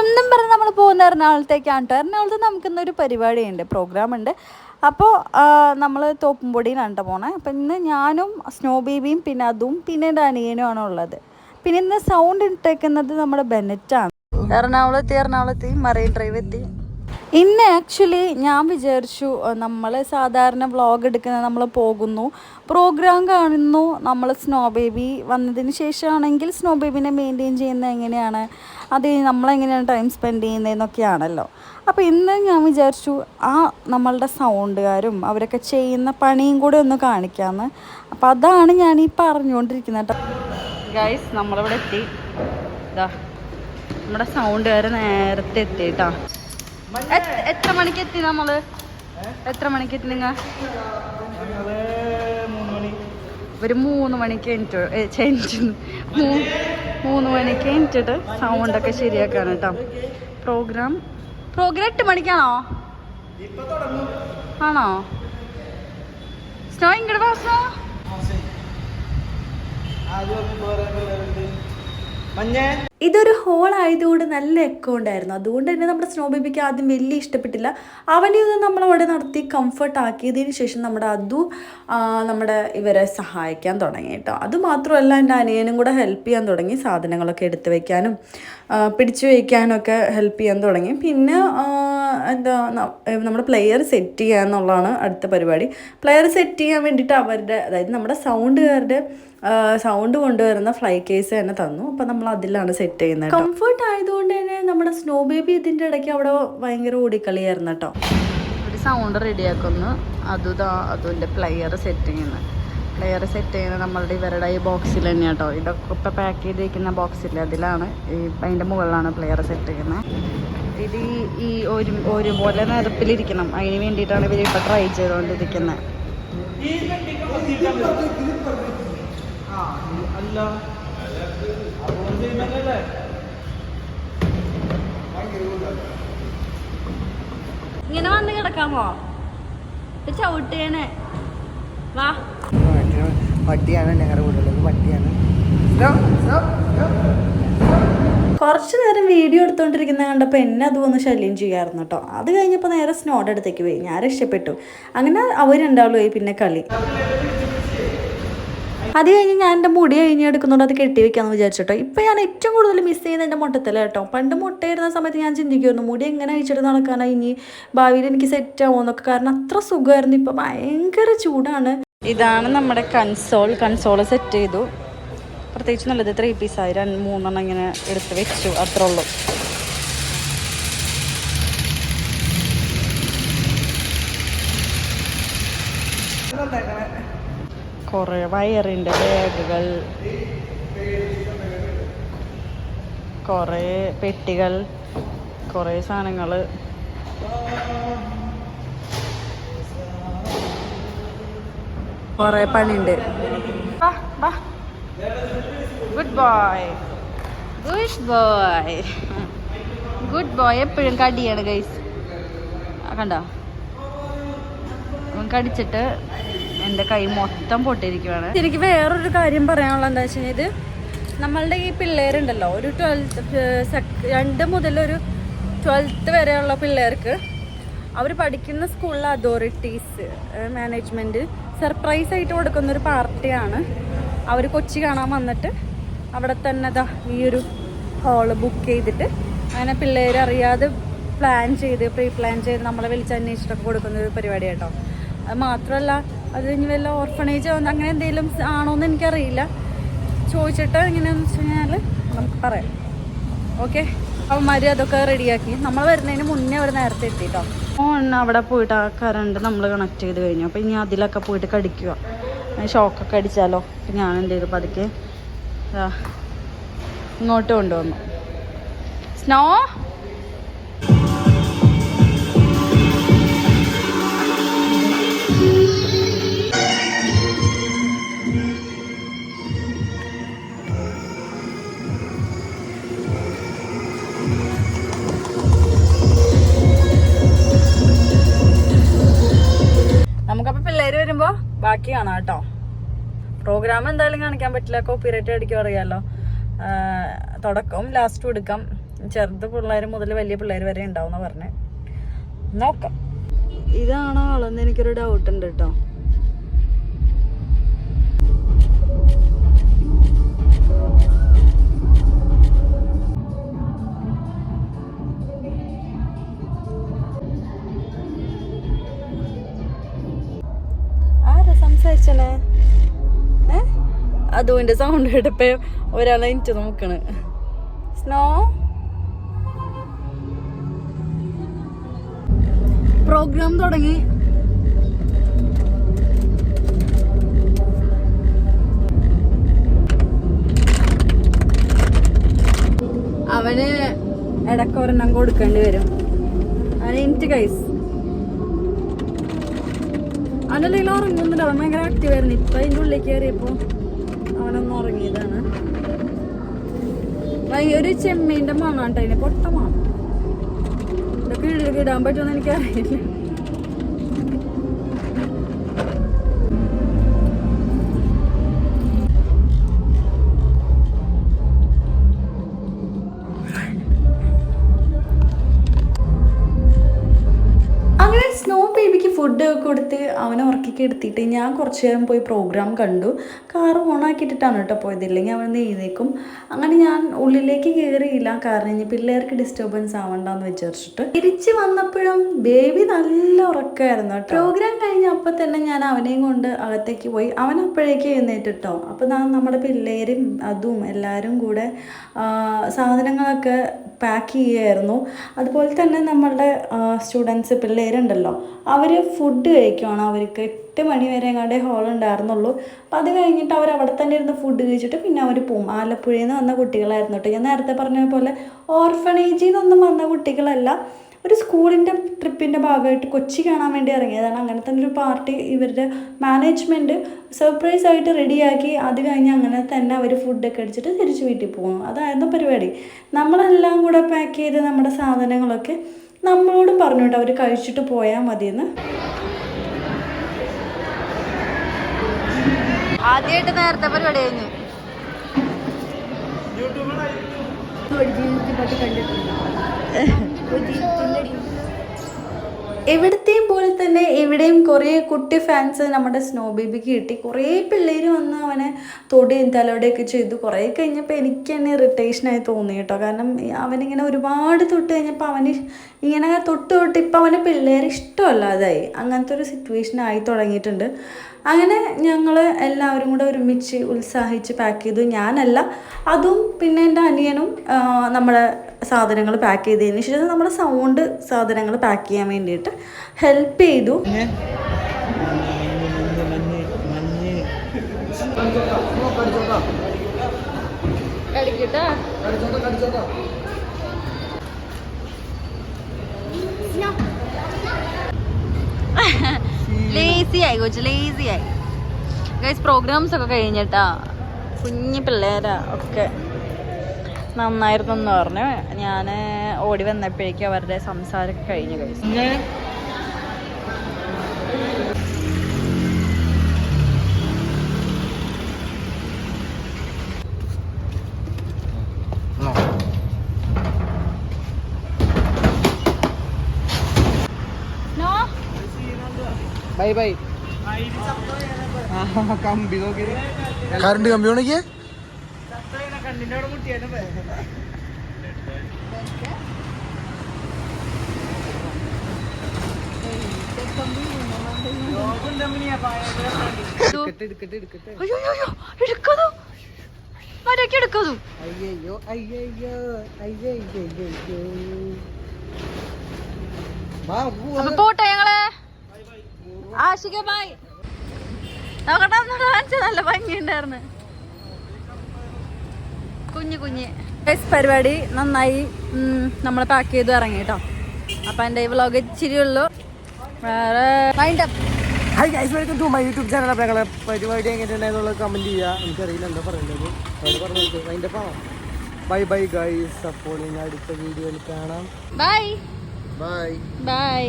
എന്നും പറഞ്ഞ് നമ്മൾ പോകുന്ന എറണാകുളത്തേക്കാണ് കേട്ടോ എറണാകുളത്ത് നമുക്കിന്നൊരു പരിപാടിയുണ്ട് പ്രോഗ്രാം ഉണ്ട് അപ്പോൾ നമ്മൾ തോപ്പുംപൊടിയിലാണ് കേട്ടോ പോണേ. അപ്പം ഇന്ന് ഞാനും സ്നോ ബേബിയും പിന്നെ അതും പിന്നെ എന്റെ അനിയനുമാണ് ഉള്ളത്. പിന്നെ ഇന്ന് സൗണ്ട് ഇട്ടേക്കുന്നത് നമ്മുടെ ബെനറ്റാണ്. എറണാകുളത്ത് എറണാകുളത്ത് മറൈൻ ഡ്രൈവ് എത്തി. ഇന്ന് ആക്ച്വലി ഞാൻ വിചാരിച്ചു നമ്മൾ സാധാരണ വ്ളോഗ് എടുക്കുന്ന നമ്മൾ പോകുന്നു. പ്രോഗ്രാം കാണുന്നു നമ്മൾ സ്നോ ബേബി വന്നതിന് ശേഷമാണെങ്കിൽ സ്നോ ബേബിനെ മെയിന്റെയിൻ ചെയ്യുന്നത് എങ്ങനെയാണ്? അത് നമ്മളെങ്ങനെയാണ് ടൈം സ്പെൻഡ് ചെയ്യുന്നതെന്നൊക്കെയാണല്ലോ. അപ്പോൾ ഇന്ന് ഞാൻ വിചാരിച്ചു ആ നമ്മളുടെ സൗണ്ടുകാരും അവരൊക്കെ ചെയ്യുന്ന പണിയും കൂടെ ഒന്ന് കാണിക്കാമെന്ന് അപ്പോൾ അതാണ് ഞാൻ ഈ പറഞ്ഞുകൊണ്ടിരിക്കുന്നത് കേട്ടോ. ഗൈസ് നമ്മളിവിടെ എത്തി. ഇതാ നമ്മുടെ സൗണ്ടുകാർ നേരത്തെ എത്തി കേട്ടോ എത്ര- മണിക്ക് എത്തി നമ്മൾ? എത്ര മണിക്ക് എത്തി നിങ്ങൾ? ഒരു മൂന്ന് മണിക്ക് എനിക്ക് ചേഞ്ച്. മൂന്ന് മണിക്ക് കഴിഞ്ഞിട്ട് സൗണ്ടൊക്കെ ശരിയാക്കാണ് കേട്ടോ പ്രോഗ്രാം പ്രോഗ്രാം എട്ട് മണിക്കാണോ? ആണോ? സ്നോ ഇങ്ങോട്ട് സ്നോ. ഇതൊരു ഹോൾ ആയതുകൊണ്ട് നല്ല എക്കോ ഉണ്ടായിരുന്നു. അതുകൊണ്ട് തന്നെ നമ്മുടെ സ്നോ ബേബിക്ക് ആദ്യം വലിയ ഇഷ്ടപ്പെട്ടില്ല. അവനെ ഒന്ന് നമ്മൾ അവിടെ നടത്തി കംഫർട്ട് ആക്കിയതിന് ശേഷം നമ്മുടെ അതു നമ്മുടെ ഇവരെ സഹായിക്കാൻ തുടങ്ങി കേട്ടോ. അതുമാത്രമല്ല എന്റെ അനിയനും കൂടെ ഹെൽപ്പ് ചെയ്യാൻ തുടങ്ങി. സാധനങ്ങളൊക്കെ എടുത്തു വയ്ക്കാനും പിടിച്ചു വയ്ക്കാനും ഒക്കെ ഹെൽപ്പ് ചെയ്യാൻ തുടങ്ങി. പിന്നെ എന്താ നമ്മുടെ പ്ലെയർ സെറ്റ് ചെയ്യുക എന്നുള്ളതാണ് അടുത്ത പരിപാടി. പ്ലെയർ സെറ്റ് ചെയ്യാൻ വേണ്ടിയിട്ട് അവരുടെ അതായത് നമ്മുടെ സൗണ്ടുകാരുടെ സൗണ്ട് കൊണ്ടുവരുന്ന ഫ്ലൈ കേസ് തന്നെ തന്നു. അപ്പം നമ്മൾ അതിലാണ് സെറ്റ് ചെയ്യുന്നത് കംഫർട്ട് ആയതുകൊണ്ട് തന്നെ നമ്മുടെ സ്നോ ബേബി ഇതിന്റെ ഇടയ്ക്ക് അവിടെ ഭയങ്കര ഓടിക്കളിയായിരുന്നു കേട്ടോ. ഒരു സൗണ്ട് റെഡിയാക്കുന്നു അതും അതിന്റെ പ്ലെയർ സെറ്റ് ചെയ്യുന്നത് പ്ലെയർ സെറ്റ് ചെയ്യുന്നത് നമ്മളുടെ ഇവരുടെ ഈ ബോക്സിൽ തന്നെ കേട്ടോ. ഇതൊക്കെ ഇപ്പം പാക്ക് ചെയ്തിരിക്കുന്ന ബോക്സിൽ അതിലാണ്. ഈ അതിന്റെ മുകളിലാണ് പ്ലെയർ സെറ്റ് ചെയ്യുന്നത്. ഇത് ഈ- ഒരു ഒരുപോലെ നിരപ്പിലിരിക്കണം. അതിന് വേണ്ടിയിട്ടാണ് ഇവർ ഇപ്പം ട്രൈ ചെയ്തുകൊണ്ടിരിക്കുന്നത് ഇങ്ങനെ വന്ന് കിടക്കാമോ? ചവിട്ടേനെ. വാ. പട്ടിയാണ് ഞങ്ങളുടെ വീട്ടിലുള്ളത് പട്ടിയാണ്. കുറച്ച് നേരം വീഡിയോ എടുത്തുകൊണ്ടിരിക്കുന്ന കണ്ടപ്പോൾ എന്നെ അത് വന്ന് ശല്യം ചെയ്യാറുണ്ട് കേട്ടോ അത് കഴിഞ്ഞപ്പോൾ നേരെ സ്നോയുടെ അടുത്തേക്ക് പോയി. ഞാൻ രക്ഷപ്പെട്ടു. അങ്ങനെ അവർ രണ്ടാളും പിന്നെ കളി. അത് കഴിഞ്ഞ് ഞാൻ എന്റെ മുടി കഴിഞ്ഞ് എടുക്കുന്നുണ്ട് അത് കെട്ടി വെക്കാമെന്ന് വിചാരിച്ചിട്ടോ ഇപ്പം ഞാൻ ഏറ്റവും കൂടുതൽ മിസ് ചെയ്യുന്നത് എന്റെ മുട്ടത്തില കേട്ടോ പണ്ട് മുട്ടയിരുന്ന സമയത്ത് ഞാൻ ചിന്തിക്കുമായിരുന്നു മുടി എങ്ങനെ അഴിച്ചിട്ട് നടക്കാനായി ഇനി ഭാവിയിൽ എനിക്ക് സെറ്റ് ആവുമെന്നൊക്കെ കാരണം അത്ര സുഖമായിരുന്നു. ഇപ്പം ഭയങ്കര ചൂടാണ്. ഇതാണ് നമ്മുടെ കൺസോൾ കൺസോൾ സെറ്റ് ചെയ്തു. പ്രത്യേകിച്ച് നല്ലത് ത്രീ പീസായി രണ്ട് മൂന്നെണ്ണം ഇങ്ങനെ എടുത്ത് വെച്ചു. അത്രേ ഉള്ളൂ. കുറേ വയറിന്റെ ബാഗുകൾ. കുറേ പെട്ടികൾ. കുറേ സാധനങ്ങൾ. കുറേ പണിയുണ്ട്. Good boy good boy good boy എപ്പോഴും കടിയാണ് ഗൈസ് കണ്ടോ? കടിച്ചിട്ട് എന്റെ കൈ മൊത്തം പൊട്ടിയിരിക്കുവാണ്. എനിക്ക് വേറൊരു കാര്യം പറയാനുള്ള എന്താ വെച്ച് കഴിഞ്ഞാൽ ഇത് നമ്മളുടെ ഈ പിള്ളേരുണ്ടല്ലോ ഒരു ട്വൽത്ത് രണ്ട് മുതൽ ഒരു ട്വൽത്ത് വരെയുള്ള പിള്ളേർക്ക് അവർ പഠിക്കുന്ന സ്കൂളിലെ അതോറിറ്റീസ് മാനേജ്മെന്റ് സർപ്രൈസ് ആയിട്ട് കൊടുക്കുന്ന ഒരു പാർട്ടിയാണ് അവർ കൊച്ചി കാണാൻ വന്നിട്ട് അവിടെ തന്നെ ദാ ഈ ഒരു ഹാൾ ബുക്ക് ചെയ്തിട്ട് അങ്ങനെ പിള്ളേർ അറിയാതെ പ്ലാൻ ചെയ്ത് പ്രീ പ്ലാൻ ചെയ്ത് നമ്മളെ വിളിച്ച് അന്വേഷിച്ചിട്ടൊക്കെ കൊടുക്കുന്ന ഒരു പരിപാടി കേട്ടോ അത് മാത്രമല്ല അത് ഇനി വല്ല ഓർഫണേജോ അങ്ങനെ എന്തെങ്കിലും ആണോ എന്ന് എനിക്കറിയില്ല. ചോദിച്ചിട്ട് എങ്ങനെയാണെന്ന് വെച്ച് കഴിഞ്ഞാൽ നമുക്ക് പറയാം. ഓക്കെ അവന്മാർ അതൊക്കെ റെഡിയാക്കി നമ്മൾ വരുന്നതിന് മുന്നേ അവർ നേരത്തെ എത്തിട്ടോ. ഫോൺ അവിടെ പോയിട്ട് ആ കറണ്ട് നമ്മൾ കണക്ട് ചെയ്ത് കഴിഞ്ഞു. അപ്പോൾ ഇനി അതിലൊക്കെ പോയിട്ട് കടിക്കുക ഷോക്കൊക്കെ അടിച്ചാലോ? അപ്പം ഞാൻ എന്ത് ചെയ്തു? പതുക്കെ ഇങ്ങോട്ട് കൊണ്ടുവന്നു. സ്നോ! പ്രോഗ്രാം എന്തായാലും കാണിക്കാൻ പറ്റില്ല. കോപ്പിറൈറ്റ് അടിക്കും അറിയാമല്ലോ തുടക്കം ലാസ്റ്റ് എടുക്കാം ചെറുത് പിള്ളേർ മുതൽ വലിയ പിള്ളേർ വരെ ഉണ്ടാവും എന്നാണ് പറഞ്ഞത് നോക്കാം. ഇതാണോ ആളെന്ന് എനിക്കൊരു ഡൗട്ട് ഉണ്ട് കേട്ടോ അതുകൊണ്ട് സൗണ്ട് കേട്ടപ്പോ ഒരാളെ എനിക്ക് നോക്കണ്. സ്നോ? പ്രോഗ്രാം തുടങ്ങി. അവന് ഇടയ്ക്ക് ഒരെണ്ണം കൊടുക്കേണ്ടി വരും. അവന് എനിക്ക് കൈസ് അവനല്ലെങ്കിൽ ഉറങ്ങുന്നുണ്ടോ. അവൻ ഭയങ്കര ആക്റ്റീവ് ആയിരുന്നു. ഇപ്പൊ അതിന്റെ ഉള്ളിൽ കയറിയപ്പോ അവനൊന്ന് ഉറങ്ങിയതാണ് ഒരു ചെമ്മീന്റെ മണാട്ടോ അതിന്. പൊട്ട മണം. ഇതൊക്കെ ഇടുക ഇടാൻ പറ്റുമെന്ന് എനിക്കറിയില്ല. അങ്ങനെ സ്നോ ബേബിക്ക് ഫുഡ് കൊടുത്ത് അവനെ ഉറക്കിക്ക് എടുത്തിട്ട് ഞാൻ കുറച്ച് നേരം പോയി പ്രോഗ്രാം കണ്ടു. കാർ ഓണാക്കിയിട്ടിട്ടാണ് കേട്ടോ പോയത്. ഇല്ലെങ്കിൽ അവൻ എഴുന്നേക്കും അങ്ങനെ ഞാൻ ഉള്ളിലേക്ക് കയറിയില്ല കാരണം ഇനി പിള്ളേർക്ക് ഡിസ്റ്റർബൻസ് ആവണ്ടെന്ന് വിചാരിച്ചിട്ട്. തിരിച്ച് വന്നപ്പോഴും ബേബി നല്ല ഉറക്കമായിരുന്നു കേട്ടോ. പ്രോഗ്രാം കഴിഞ്ഞപ്പോൾ തന്നെ ഞാൻ അവനെയും കൊണ്ട് അകത്തേക്ക് പോയി. അവൻ അപ്പോഴേക്ക് എഴുന്നേറ്റിട്ടോ അപ്പോൾ നമ്മുടെ പിള്ളേരും അതും എല്ലാവരും കൂടെ സാധനങ്ങളൊക്കെ പാക്ക് ചെയ്യുമായിരുന്നു അതുപോലെ തന്നെ നമ്മളുടെ സ്റ്റുഡൻസ് പിള്ളേരുണ്ടല്ലോ അവർ ഫുഡ് കഴിക്കുവാണ്. അവർക്ക് എട്ട് മണി വരെ എങ്ങാണ്ടേ ഹോൾ ഉണ്ടായിരുന്നുള്ളൂ. അപ്പം അത് കഴിഞ്ഞിട്ട് അവർ അവിടെ തന്നെ ഇരുന്ന് ഫുഡ് കഴിച്ചിട്ട് പിന്നെ അവർ പോവും. ആലപ്പുഴയിൽ നിന്ന് വന്ന കുട്ടികളായിരുന്നു കേട്ടോ. ഞാൻ നേരത്തെ പറഞ്ഞ പോലെ ഓർഫണേജിൽ നിന്നൊന്നും വന്ന കുട്ടികളല്ല. ഒരു സ്കൂളിന്റെ ട്രിപ്പിന്റെ ഭാഗമായിട്ട് കൊച്ചി കാണാൻ വേണ്ടി ഇറങ്ങിയതാണ്. അങ്ങനെ തന്നെ ഒരു പാർട്ടി ഇവരുടെ മാനേജ്മെന്റ് സർപ്രൈസ് ആയിട്ട് റെഡിയാക്കി അത് കഴിഞ്ഞ് അങ്ങനെ തന്നെ അവർ ഫുഡൊക്കെ അടിച്ചിട്ട് തിരിച്ച് വീട്ടിൽ പോകും അതായിരുന്നു പരിപാടി. നമ്മളെല്ലാം കൂടെ പാക്ക് ചെയ്ത് നമ്മുടെ സാധനങ്ങളൊക്കെ നമ്മളോടും പറഞ്ഞു കേട്ടോ അവർ കഴിച്ചിട്ട് പോയാൽ മതിയെന്ന്. ആദ്യമായിട്ട് നേരത്തെ പരിപാടി കഴിഞ്ഞു എവിടത്തെയും പോലെ തന്നെ എവിടെയും കുറേ കുട്ടി ഫാൻസ് നമ്മുടെ സ്നോ ബേബിക്ക് കിട്ടി. കുറേ പിള്ളേർ വന്ന് അവനെ തൊടിയും തലോടെയൊക്കെ ചെയ്തു. കുറേ കഴിഞ്ഞപ്പോൾ എനിക്ക് തന്നെ ഇറിറ്റേഷനായി തോന്നി കേട്ടോ. കാരണം അവനിങ്ങനെ ഒരുപാട് തൊട്ട് കഴിഞ്ഞപ്പോൾ അവന് ഇങ്ങനെ തൊട്ട് തൊട്ട് ഇപ്പം അവന് പിള്ളേർ ഇഷ്ടമല്ലാതായി. അങ്ങനത്തെ ഒരു സിറ്റുവേഷൻ ആയി തുടങ്ങിയിട്ടുണ്ട്. അങ്ങനെ ഞങ്ങൾ എല്ലാവരും കൂടെ ഒരുമിച്ച് ഉത്സാഹിച്ച് പാക്ക് ചെയ്തു. ഞാനല്ല അതും പിന്നെ എന്റെ അനിയനും നമ്മളെ നമ്മുടെ സാധനങ്ങൾ പാക്ക് ചെയ്തതിന് ശേഷം നമ്മുടെ സൗണ്ട് സാധനങ്ങൾ പാക്ക് ചെയ്യാൻ വേണ്ടിയിട്ട് ഹെൽപ്പ് ചെയ്തു. ലേസി ആയി കൊച്ചു ലേസി ആയി. ഗൈസ് പ്രോഗ്രാംസ് ഒക്കെ കഴിഞ്ഞിട്ടാ. കുഞ്ഞു പിള്ളേരാ ഒക്കെ. നന്നായിരുന്നു എന്ന് പറഞ്ഞു ഞാൻ ഓടി വന്നപ്പോഴേക്കും അവരുടെ സംസാരമൊക്കെ കഴിഞ്ഞു ഗൈസ് ബൈ ബൈ. കമ്പി നോക്കി. കറണ്ട് കമ്പി ഉണക്കി അയ്യോ അയ്യോ അയ്യോ അയ്യോ പോട്ടെ ഞങ്ങൾ ബായ് നോക്കട്ടെ ഒന്ന് കാണിച്ച നല്ല ഭംഗിയുണ്ടായിരുന്നു. കുഞ്ഞു കുഞ്ഞ്. പരിപാടി നന്നായി നമ്മൾ പാക്ക് ചെയ്ത് ഇറങ്ങി കേട്ടോ. അപ്പൊ എന്റെ ഈ വ്ലോഗ് ഇച്ചിരി ഉള്ളൂ. വേറെ mind hi guys welcome to my YouTube channel അപ്പോൾ ഞങ്ങളെ പരിപാടി എങ്ങനെയുണ്ടായെന്നുള്ളത് കമന്റ് ചെയ്യുക എനിക്കറിയില്ല എന്താ പറയേണ്ടത്. അത് പറഞ്ഞു അതിന്റെ പാവം ബൈ ബൈ ഗൈസ് അപ്പോൾ ഇനി അടുത്ത വീഡിയോയിൽ കാണാം. Bye bye bye